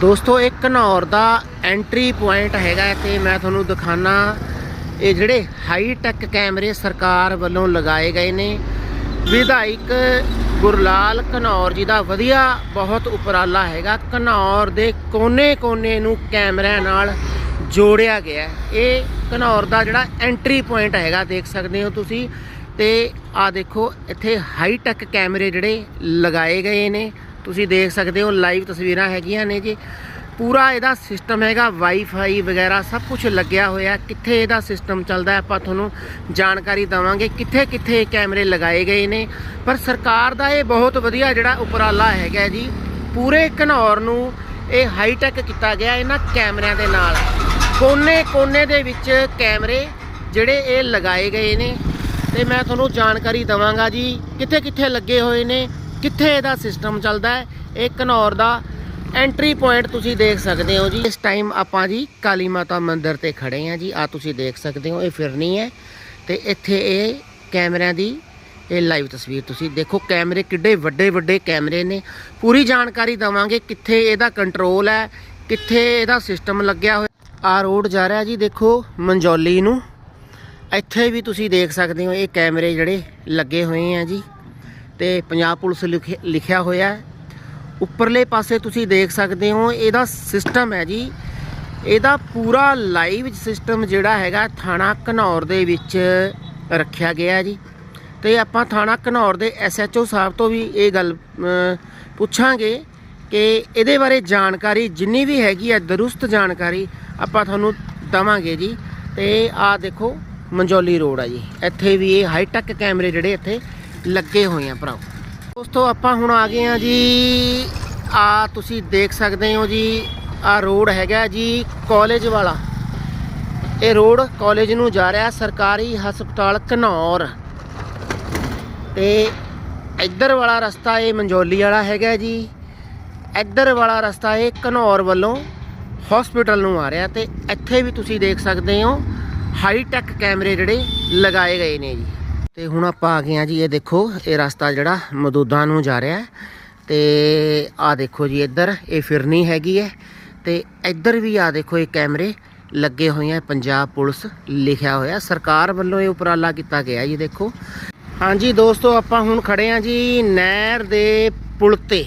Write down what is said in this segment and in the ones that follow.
ਦੋਸਤੋ ਇਹ ਘਨੌਰ ਦਾ entry point ਹੈਗਾ ਤੇ ਮੈਂ ਤੁਹਾਨੂੰ ਦਿਖਾਣਾ ਇਹ ਜਿਹੜੇ ਹਾਈ ਟੈਕ ਕੈਮਰੇ ਸਰਕਾਰ ਵੱਲੋਂ ਲਗਾਏ ਗਏ ਨੇ। ਵਿਧਾਇਕ ਗੁਰਲਾਲ ਘਨੌਰ ਜੀ ਦਾ ਵਧੀਆ ਬਹੁਤ ਉਪਰਾਲਾ ਹੈਗਾ। ਘਨੌਰ ਦੇ ਕੋਨੇ-ਕੋਨੇ ਨੂੰ ਕੈਮਰਿਆਂ ਨਾਲ ਜੋੜਿਆ ਗਿਆ ਇਹ ਘਨੌਰ ਦਾ ਜਿਹੜਾ ਐਂਟਰੀ ਪੁਆਇੰਟ ਹੈਗਾ, ਦੇਖ ਸਕਦੇ ਹੋ ਤੁਸੀਂ। ਤੇ ਆ ਦੇਖੋ, ਇੱਥੇ ਹਾਈ ਟੈਕ ਕੈਮਰੇ ਜਿਹੜੇ ਲਗਾਏ ਗਏ ਨੇ। ਤੁਸੀਂ ਦੇਖ ਸਕਦੇ ਹੋ ਲਾਈਵ ਤਸਵੀਰਾਂ ਹੈਗੀਆਂ ਨੇ ਜੀ। ਪੂਰਾ ਇਹਦਾ ਸਿਸਟਮ ਹੈਗਾ ਵਾਈਫਾਈ ਵਗੈਰਾ ਸਭ ਕੁਝ ਲੱਗਿਆ ਹੋਇਆ। ਕਿੱਥੇ ਇਹਦਾ ਸਿਸਟਮ ਚੱਲਦਾ ਆਪਾਂ ਤੁਹਾਨੂੰ ਜਾਣਕਾਰੀ ਦਵਾਂਗੇ। ਕਿੱਥੇ ਕਿੱਥੇ ਕੈਮਰੇ ਲਗਾਏ ਗਏ ਨੇ। ਪਰ ਸਰਕਾਰ ਦਾ ਇਹ ਬਹੁਤ ਵਧੀਆ ਜਿਹੜਾ ਉਪਰਾਲਾ ਹੈਗਾ ਜੀ, ਪੂਰੇ ਘਨੌਰ ਨੂੰ ਇਹ ਹਾਈ ਟੈਕ ਕੀਤਾ ਗਿਆ ਇਹਨਾਂ ਕੈਮਰਿਆਂ ਦੇ ਨਾਲ। ਕੋਨੇ ਕੋਨੇ ਦੇ ਵਿੱਚ ਕੈਮਰੇ ਜਿਹੜੇ ਇਹ ਲਗਾਏ ਗਏ ਨੇ। ਤੇ ਮੈਂ ਤੁਹਾਨੂੰ ਜਾਣਕਾਰੀ ਦਵਾਂਗਾ ਜੀ ਕਿੱਥੇ ਕਿੱਥੇ ਲੱਗੇ ਹੋਏ ਨੇ। ਕਿੱਥੇ ਇਹਦਾ ਸਿਸਟਮ ਚੱਲਦਾ ਹੈ? ਇਹ ਘਨੌਰ ਦਾ ਐਂਟਰੀ ਪੁਆਇੰਟ ਤੁਸੀਂ ਦੇਖ ਸਕਦੇ ਹੋ ਜੀ। ਇਸ ਟਾਈਮ ਆਪਾਂ ਜੀ ਕਾਲੀ ਮਾਤਾ ਮੰਦਿਰ ਤੇ ਖੜੇ ਆ ਜੀ। ਆ ਤੁਸੀਂ ਦੇਖ ਸਕਦੇ ਹੋ, ਇਹ ਫਿਰਨੀ ਹੈ। ਤੇ ਇੱਥੇ ਇਹ ਕੈਮਰਿਆਂ ਦੀ ਇਹ ਲਾਈਵ ਤਸਵੀਰ ਤੁਸੀਂ ਦੇਖੋ। ਕੈਮਰੇ ਕਿੱਡੇ ਵੱਡੇ ਵੱਡੇ ਕੈਮਰੇ ਨੇ। ਪੂਰੀ ਜਾਣਕਾਰੀ ਦਵਾਂਗੇ ਕਿੱਥੇ ਇਹਦਾ ਕੰਟਰੋਲ ਹੈ, ਕਿੱਥੇ ਇਹਦਾ ਸਿਸਟਮ ਲੱਗਿਆ ਹੋਇਆ। ਆ ਰੋਡ ਜਾ ਰਿਹਾ ਜੀ, ਦੇਖੋ ਮੰਜੌਲੀ ਨੂੰ। ਇੱਥੇ ਵੀ ਤੁਸੀਂ ਦੇਖ ਸਕਦੇ ਹੋ, ਇਹ ਕੈਮਰੇ ਜਿਹੜੇ ਲੱਗੇ ਹੋਏ ਆ ਜੀ। ਤੇ ਪੰਜਾਬ ਪੁਲਿਸ ਲਿਖਿ- ਲਿਖਿਆ ਹੋਇਆ ਹੈ। ਉੱਪਰਲੇ ਪਾਸੇ ਤੁਸੀਂ ਦੇਖ ਸਕਦੇ ਹੋ, ਇਹਦਾ ਸਿਸਟਮ ਹੈ ਜੀ। ਇਹਦਾ ਪੂਰਾ ਲਾਈਵ ਸਿਸਟਮ ਜਿਹੜਾ ਹੈਗਾ, ਥਾਣਾ ਘਨੌਰ ਦੇ ਵਿੱਚ ਰੱਖਿਆ ਗਿਆ ਜੀ। ਤੇ ਆਪਾਂ ਥਾਣਾ ਘਨੌਰ ਦੇ ਐਸਐਚਓ ਸਾਹਿਬ ਤੋਂ ਵੀ ਇਹ ਗੱਲ ਪੁੱਛਾਂਗੇ ਕਿ ਇਹਦੇ ਬਾਰੇ ਜਾਣਕਾਰੀ ਜਿੰਨੀ ਵੀ ਹੈਗੀ ਹੈ, ਦਰੁਸਤ ਜਾਣਕਾਰੀ ਆਪਾਂ ਤੁਹਾਨੂੰ ਦਵਾਂਗੇ ਜੀ। ਤੇ ਆਹ ਦੇਖੋ, ਮੰਜੋਲੀ ਰੋਡ ਆ ਜੀ। ਇੱਥੇ ਵੀ ਇਹ ਹਾਈ ਟੈਕ ਕੈਮਰੇ ਜਿਹੜੇ ਇੱਥੇ ਲੱਗੇ ਹੋਏ ਆ ਭਰਾਓ। ਦੋਸਤੋ, ਆਪਾਂ ਹੁਣ ਆ ਗਏ ਆ ਜੀ। ਆ ਤੁਸੀਂ ਦੇਖ ਸਕਦੇ ਹੋ ਜੀ, ਆ ਰੋਡ ਹੈਗਾ ਜੀ ਕਾਲਜ ਵਾਲਾ। ਇਹ ਰੋਡ ਕਾਲਜ ਨੂੰ ਜਾ ਰਿਹਾ ਸਰਕਾਰੀ ਹਸਪਤਾਲ ਘਨੌਰ। ਤੇ ਇੱਧਰ ਵਾਲਾ ਰਸਤਾ ਇਹ ਮੰਜੋਲੀ ਵਾਲਾ ਹੈਗਾ ਜੀ। ਇੱਧਰ ਵਾਲਾ ਰਸਤਾ ਇਹ ਘਨੌਰ ਵੱਲੋਂ ਹਸਪੀਟਲ ਨੂੰ ਆ ਰਿਹਾ ਤੇ ਇੱਥੇ ਵੀ ਤੁਸੀਂ ਦੇਖ ਸਕਦੇ ਹੋ ਹਾਈ ਟੈਕ ਕੈਮਰੇ ਜਿਹੜੇ ਲਗਾਏ ਗਏ ਨੇ ਜੀ। ਤੇ ਹੁਣ ਆਪਾਂ ਆ ਗਏ ਆ ਜੀ, ਇਹ ਦੇਖੋ, ਇਹ ਰਸਤਾ ਜਿਹੜਾ ਮਦੂਦਾ ਨੂੰ ਜਾ ਰਿਹਾ ਹੈ। ਤੇ ਆ ਦੇਖੋ ਜੀ ਇੱਧਰ, ਇਹ ਫਿਰਨੀ ਹੈਗੀ ਹੈ। ਤੇ ਇੱਧਰ ਵੀ ਆ ਦੇਖੋ, ਇਹ ਕੈਮਰੇ ਲੱਗੇ ਹੋਏ ਆ, ਪੰਜਾਬ ਪੁਲਿਸ ਲਿਖਿਆ ਹੋਇਆ। ਸਰਕਾਰ ਵੱਲੋਂ ਇਹ ਉਪਰਾਲਾ ਕੀਤਾ ਗਿਆ ਜੀ, ਦੇਖੋ। ਹਾਂਜੀ ਦੋਸਤੋ, ਆਪਾਂ ਹੁਣ ਖੜੇ ਆ ਜੀ ਨਹਿਰ ਦੇ ਪੁਲ ਤੇ।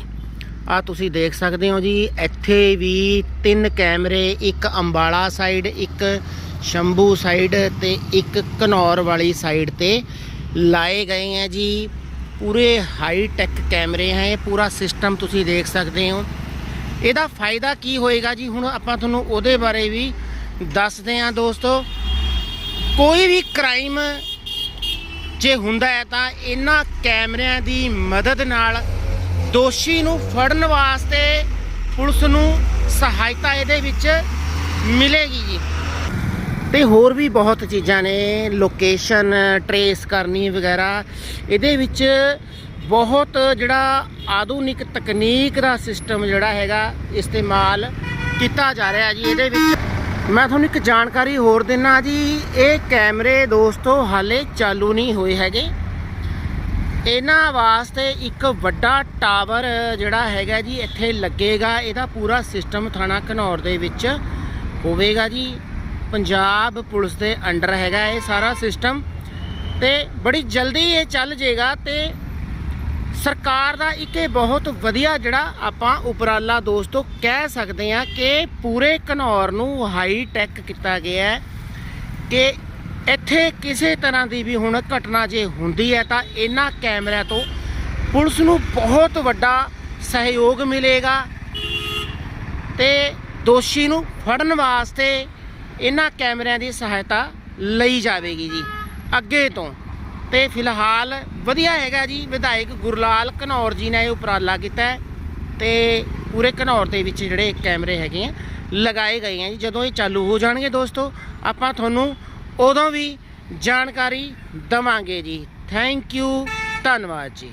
ਆ ਤੁਸੀਂ ਦੇਖ ਸਕਦੇ ਹੋ ਜੀ, ਇੱਥੇ ਵੀ ਤਿੰਨ ਕੈਮਰੇ, ਇੱਕ ਅੰਬਾਲਾ ਸਾਈਡ ਇੱਕ ਸ਼ੰਭੂ ਸਾਈਡ ਤੇ ਇੱਕ ਘਨੌਰ ਵਾਲੀ ਸਾਈਡ ਤੇ। ਲਾਏ ਗਏ ਹੈ ਜੀ। ਪੂਰੇ ਹਾਈ ਟੈਕ ਕੈਮਰੇ ਹੈ ਇਹ ਪੂਰਾ ਸਿਸਟਮ ਤੁਸੀਂ ਦੇਖ ਸਕਦੇ ਹੋ। ਇਹਦਾ ਫਾਇਦਾ ਕੀ ਹੋਏਗਾ ਜੀ? ਹੁਣ ਆਪਾਂ ਤੁਹਾਨੂੰ ਉਹਦੇ ਬਾਰੇ ਵੀ ਦੱਸਦੇ ਹਾਂ ਦੋਸਤੋ। ਕੋਈ ਵੀ ਕ੍ਰਾਈਮ ਜੇ ਹੁੰਦਾ ਹੈ ਤਾਂ ਇਹਨਾਂ ਕੈਮਰਿਆਂ ਦੀ ਮਦਦ ਨਾਲ ਦੋਸ਼ੀ ਨੂੰ ਫੜਨ ਵਾਸਤੇ ਪੁਲਿਸ ਨੂੰ ਸਹਾਇਤਾ ਇਹਦੇ ਵਿੱਚ ਮਿਲੇਗੀ ਜੀ। ਤੇ ਹੋਰ ਵੀ ਬਹੁਤ ਚੀਜ਼ਾਂ ਨੇ ਲੋਕੇਸ਼ਨ ਟਰੇਸ ਕਰਨੀ ਵਗੈਰਾ। ਇਹਦੇ ਵਿੱਚ ਬਹੁਤ ਜਿਹੜਾ ਆਧੁਨਿਕ ਤਕਨੀਕ ਦਾ ਸਿਸਟਮ ਜਿਹੜਾ ਹੈਗਾ ਇਸਤੇਮਾਲ ਕੀਤਾ ਜਾ ਰਿਹਾ ਜੀ ਇਹਦੇ ਵਿੱਚ। ਮੈਂ ਤੁਹਾਨੂੰ ਇੱਕ ਜਾਣਕਾਰੀ ਹੋਰ ਦਿੰਨਾ ਜੀ, ਇਹ ਕੈਮਰੇ ਦੋਸਤੋ ਹਾਲੇ ਚਾਲੂ ਨਹੀਂ ਹੋਏ ਹੈਗੇ। ਇਹਨਾਂ ਵਾਸਤੇ ਇੱਕ ਵੱਡਾ ਟਾਵਰ ਜਿਹੜਾ ਹੈਗਾ ਜੀ, ਇੱਥੇ ਲੱਗੇਗਾ। ਇਹਦਾ ਪੂਰਾ ਸਿਸਟਮ ਥਾਣਾ ਘਨੌਰ ਦੇ ਵਿੱਚ ਹੋਵੇਗਾ ਜੀ। ਪੰਜਾਬ ਪੁਲਿਸ ਦੇ ਅੰਡਰ ਹੈਗਾ ਇਹ ਸਾਰਾ ਸਿਸਟਮ। ਤੇ ਬੜੀ ਜਲਦੀ ਇਹ ਚੱਲ ਜਾਏਗਾ ਤੇ ਸਰਕਾਰ ਦਾ ਇੱਕ ਇਹ ਬਹੁਤ ਵਧੀਆ ਜਿਹੜਾ ਆਪਾਂ ਉਪਰਾਲਾ ਦੋਸਤੋ ਕਹਿ ਸਕਦੇ ਹਾਂ ਕਿ ਪੂਰੇ ਘਨੌਰ ਨੂੰ ਹਾਈ ਟੈਕ ਕੀਤਾ ਗਿਆ ਹੈ ਕਿ ਇੱਥੇ ਕਿਸੇ ਤਰ੍ਹਾਂ ਦੀ ਵੀ ਹੁਣ ਘਟਨਾ ਜੇ ਹੁੰਦੀ ਹੈ ਤਾਂ ਇਹਨਾਂ ਕੈਮਰਿਆਂ ਤੋਂ ਪੁਲਿਸ ਨੂੰ ਬਹੁਤ ਵੱਡਾ ਸਹਿਯੋਗ ਮਿਲੇਗਾ ਤੇ ਦੋਸ਼ੀ ਨੂੰ ਫੜਨ ਵਾਸਤੇ ਇਹਨਾਂ ਕੈਮਰਿਆਂ ਦੀ ਸਹਾਇਤਾ ਲਈ ਜਾਵੇਗੀ ਜੀ, ਅੱਗੇ ਤੋਂ। ਤੇ ਫਿਲਹਾਲ ਵਧੀਆ ਹੈਗਾ ਜੀ, ਵਿਧਾਇਕ ਗੁਰਲਾਲ ਘਨੌਰ ਜੀ ਨੇ ਇਹ ਉਪਰਾਲਾ ਕੀਤਾ ਹੈ। ਤੇ ਪੂਰੇ ਘਨੌਰ ਦੇ ਵਿੱਚ ਜਿਹੜੇ ਕੈਮਰੇ ਹੈਗੇ ਆ, ਲਗਾਏ ਗਏ ਆ ਜੀ, ਜਦੋਂ ਇਹ ਚਾਲੂ ਹੋ ਜਾਣਗੇ ਦੋਸਤੋ, ਆਪਾਂ ਤੁਹਾਨੂੰ ਉਦੋਂ ਵੀ ਜਾਣਕਾਰੀ ਦਵਾਂਗੇ ਜੀ। ਥੈਂਕ ਯੂ ਧੰਨਵਾਦ ਜੀ।